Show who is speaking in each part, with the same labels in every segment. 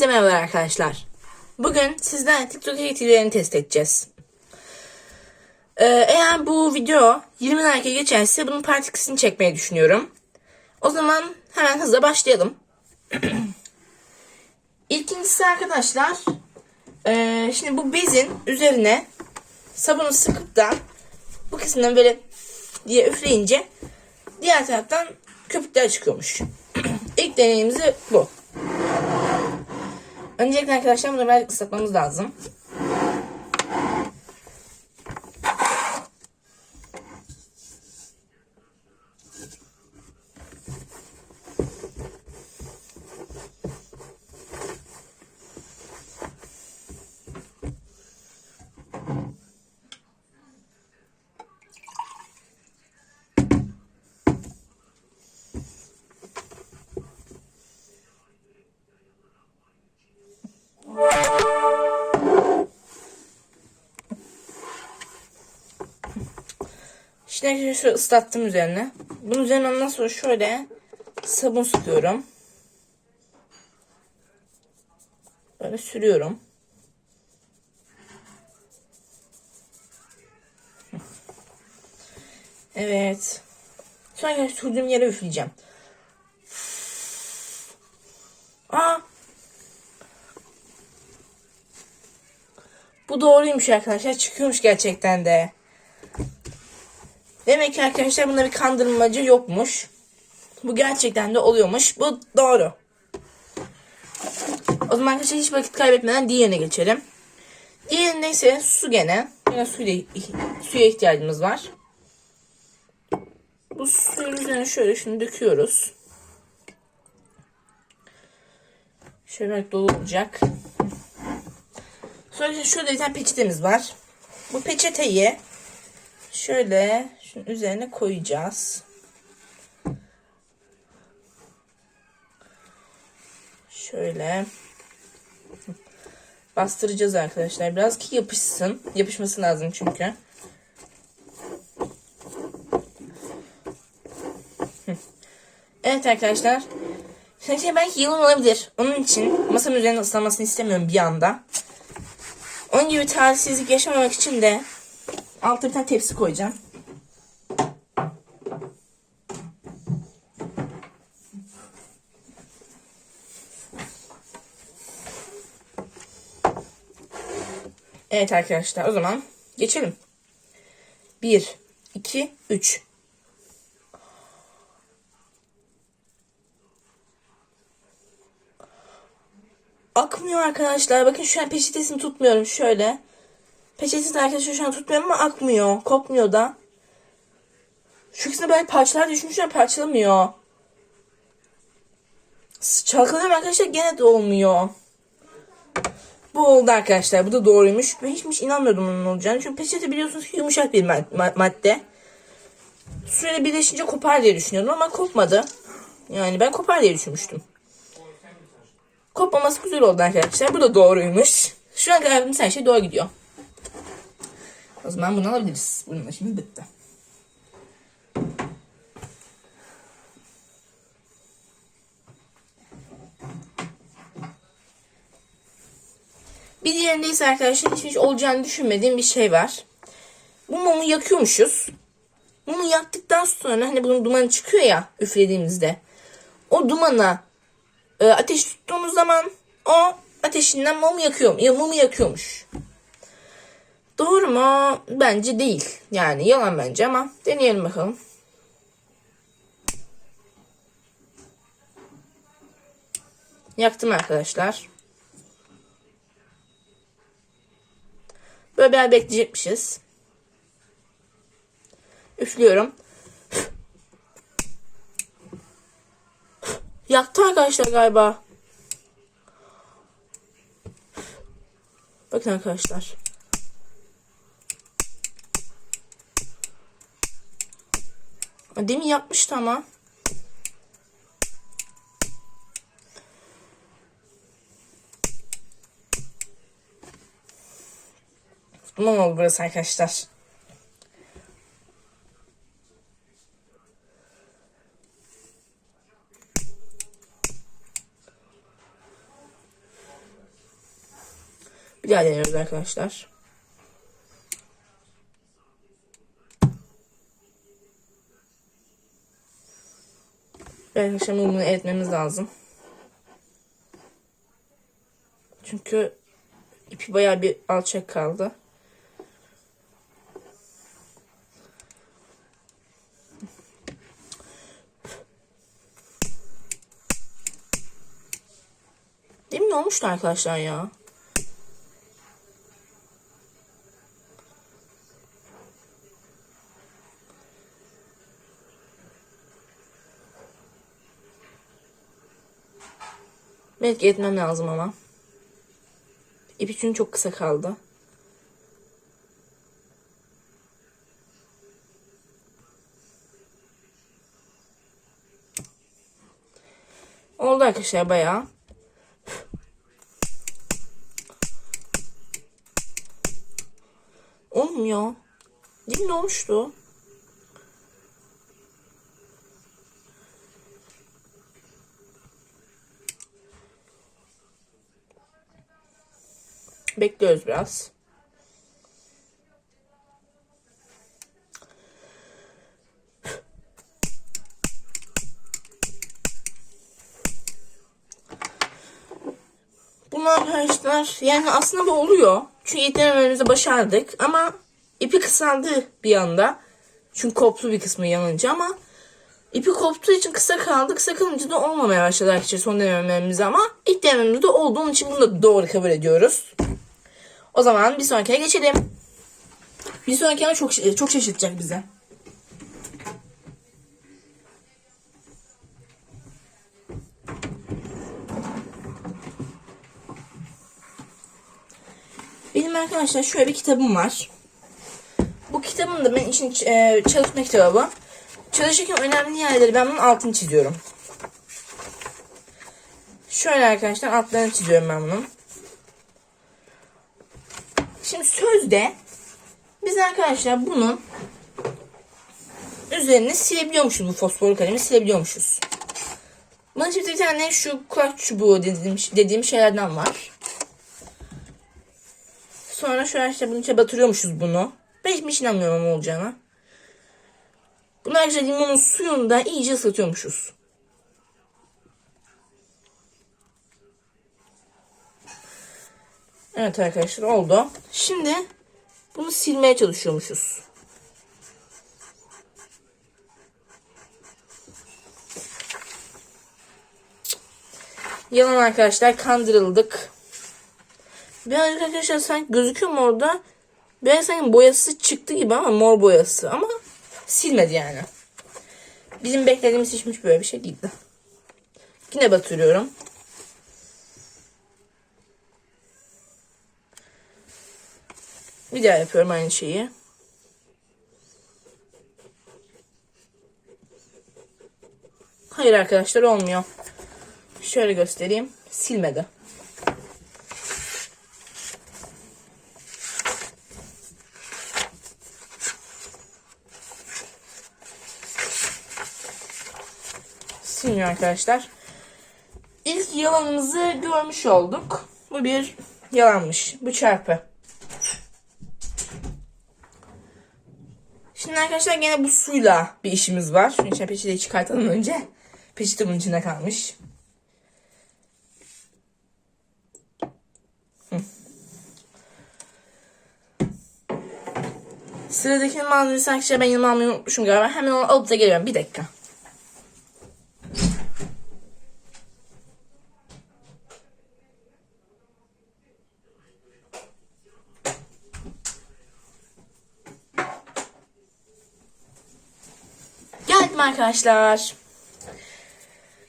Speaker 1: Hepinize merhaba arkadaşlar. Bugün sizden TikTok eğitimlerini test edeceğiz. Ee, eğer bu video 20 like'e geçerse bunun part 2'sini çekmeyi düşünüyorum. O zaman hemen hızla başlayalım. İlkincisi arkadaşlar ee, şimdi bu bezin üzerine sabunu sıkıp da bu kısmından böyle diye üfleyince diğer taraftan köpükler çıkıyormuş. İlk deneyimiz bu. Öncelikle arkadaşlar bunu birazcık ıslatmamız lazım. Şimdi şöyle ıslattım üzerine. Bunun üzerine ondan sonra şöyle sabun sıkıyorum. Böyle sürüyorum. Evet. Sonra sürdüğüm yere üfleyeceğim. Aa. Bu doğruymuş arkadaşlar. Çıkıyormuş gerçekten de. Demek ki arkadaşlar bunda bir kandırmacı yokmuş. Bu gerçekten de oluyormuş. Bu doğru. O zaman arkadaşlar hiç vakit kaybetmeden diğerine geçelim. Diğerinde ise su gene. Yine suya, suya ihtiyacımız var. Bu suyun üzerine şöyle şunu döküyoruz. Şöyle dolu olacak. Sonra şurada bir tane peçetemiz var. Bu peçeteyi şöyle şunun üzerine koyacağız. Şöyle bastıracağız arkadaşlar. Biraz ki yapışsın. Yapışması lazım çünkü. Evet arkadaşlar. Şey belki yılın olabilir. Onun için masanın üzerine ıslanmasını istemiyorum bir anda. Onun gibi talihsizlik yaşamamak için de Altta bir tane tepsi koyacağım. Evet arkadaşlar o zaman geçelim. 1, 2, 3. Akmıyor arkadaşlar. Bakın şu an peçetesini tutmuyorum şöyle. Peçetesi arkadaşlar şu an tutmuyor ama akmıyor. Kopmuyor da. Şu ikisine böyle parçalar düşmüş ama parçalamıyor. Çalkalıyorum arkadaşlar gene de olmuyor. Bu oldu arkadaşlar. Bu da doğruymuş. Ben hiç, hiç inanmıyordum onun olacağını. Çünkü peçete biliyorsunuz yumuşak bir madde. Suyla birleşince kopar diye düşünüyordum ama kopmadı. Yani ben kopar diye düşünmüştüm. Kopmaması güzel oldu arkadaşlar. Bu da doğruymuş. Şu an galiba her şey doğru gidiyor. O zaman bunu alabiliriz. Bunun şimdi bitti. Bir diğerinde ise arkadaşlar hiç, hiç olacağını düşünmediğim bir şey var. Bu mumu yakıyormuşuz. Mumu yaktıktan sonra hani bunun dumanı çıkıyor ya üflediğimizde. O dumana e, ateş tuttuğumuz zaman o ateşinden mumu yakıyor. Ya mumu yakıyormuş. Doğru mu? Bence değil. Yani yalan bence ama deneyelim bakalım. Yaktım arkadaşlar. Böyle bir bekleyecekmişiz. Üflüyorum. Yaktı arkadaşlar galiba. Bakın arkadaşlar. Demin yapmıştı ama. Tamam oldu burası arkadaşlar. Bir daha deniyoruz arkadaşlar. Evet arkadaşlar bunu eritmemiz lazım. Çünkü ipi bayağı bir alçak kaldı. Demin olmuştu arkadaşlar ya. Belki etmem lazım ama. İpi çünkü çok kısa kaldı. Oldu arkadaşlar bayağı. Olmuyor. Mi olmuştu? Bekliyoruz biraz. Bunlar arkadaşlar yani aslında bu oluyor. Çünkü etlemememizi başardık ama ipi kısaldı bir anda. Çünkü koptu bir kısmı yanınca ama ipi koptuğu için kısa kaldı. Kısa kalınca da olmamaya başladı arkadaşlar son denememiz ama ilk denememizde oldu. Onun için bunu da doğru kabul ediyoruz. O zaman bir sonrakine geçelim. Bir sonraki ama çok çok şaşırtacak bize. Benim arkadaşlar şöyle bir kitabım var. Bu kitabın da benim için e, çalışma kitabı. Çalışırken önemli yerleri ben bunun altını çiziyorum. Şöyle arkadaşlar altlarını çiziyorum ben bunun. Şimdi sözde biz arkadaşlar bunun üzerine silebiliyormuşuz bu fosfor kalemi silebiliyormuşuz. Bunun şimdi bir tane şu kulak çubuğu dediğim, dediğim şeylerden var. Sonra şöyle işte bunun içine batırıyormuşuz bunu. Ben hiç inanmıyorum ama olacağına. Bunu ayrıca limonun suyunda iyice ıslatıyormuşuz. Evet arkadaşlar oldu. Şimdi bunu silmeye çalışıyormuşuz. Yalan arkadaşlar kandırıldık. Biraz arkadaşlar sanki gözüküyor mu orada? Biraz sanki boyası çıktı gibi ama mor boyası ama silmedi yani. Bizim beklediğimiz hiçmiş böyle bir şey değildi. Yine batırıyorum. Bir daha yapıyorum aynı şeyi. Hayır arkadaşlar olmuyor. Şöyle göstereyim. Silmedi. Silmiyor arkadaşlar. İlk yalanımızı görmüş olduk. Bu bir yalanmış. Bu çarpı. Arkadaşlar gene bu suyla bir işimiz var. Şunun içine peçeteyi çıkartalım önce. Peçete bunun içinde kalmış. Sıradaki malzemesi arkadaşlar ben yanıma almayı unutmuşum galiba. Hemen onu alıp da geliyorum. Bir dakika. Geldim arkadaşlar.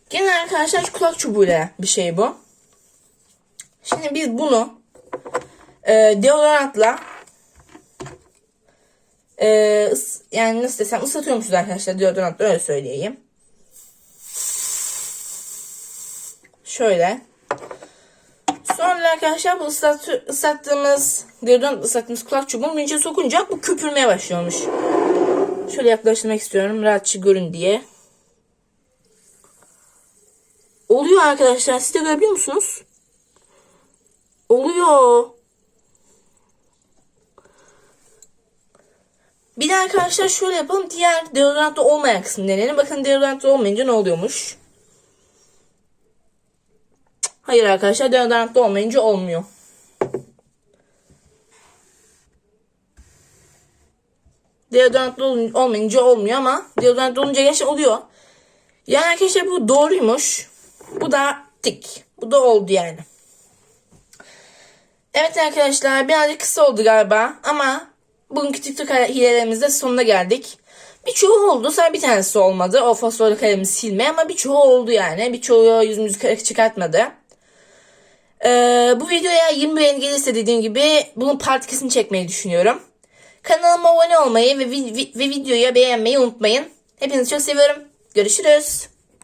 Speaker 1: Gene arkadaşlar kulak çubuğuyla bir şey bu. Şimdi biz bunu e, deodorantla e, ıs, yani nasıl desem ıslatıyormuşuz arkadaşlar deodorantla öyle söyleyeyim. Şöyle. Sonra arkadaşlar bu ıslat, ıslattığımız deodorant ıslattığımız kulak çubuğunu içine sokunca bu köpürmeye başlıyormuş. Şöyle yaklaştırmak istiyorum rahatça görün diye. Oluyor arkadaşlar. Siz de görebiliyor musunuz? Oluyor. Bir de arkadaşlar şöyle yapalım. Diğer deodorantlı olmayan kısmı deneyelim. Bakın deodorantlı olmayınca ne oluyormuş? Hayır arkadaşlar deodorantlı olmayınca olmuyor. Deodorantlı olun- olmayınca olmuyor ama deodorantlı olunca gerçekten oluyor. Yani arkadaşlar bu doğruymuş. Bu da tik. Bu da oldu yani. Evet arkadaşlar birazcık kısa oldu galiba ama bugünkü TikTok hilelerimizde sonuna geldik. Birçoğu oldu. Sadece bir tanesi olmadı. O fosforlu kalemi silme ama birçoğu oldu yani. Birçoğu yüzümüzü kırık çıkartmadı. Ee, bu videoya 20 beğeni gelirse dediğim gibi bunun part ikisini çekmeyi düşünüyorum. Kanalıma abone olmayı ve, ve videoyu beğenmeyi unutmayın. Hepinizi çok seviyorum. Görüşürüz.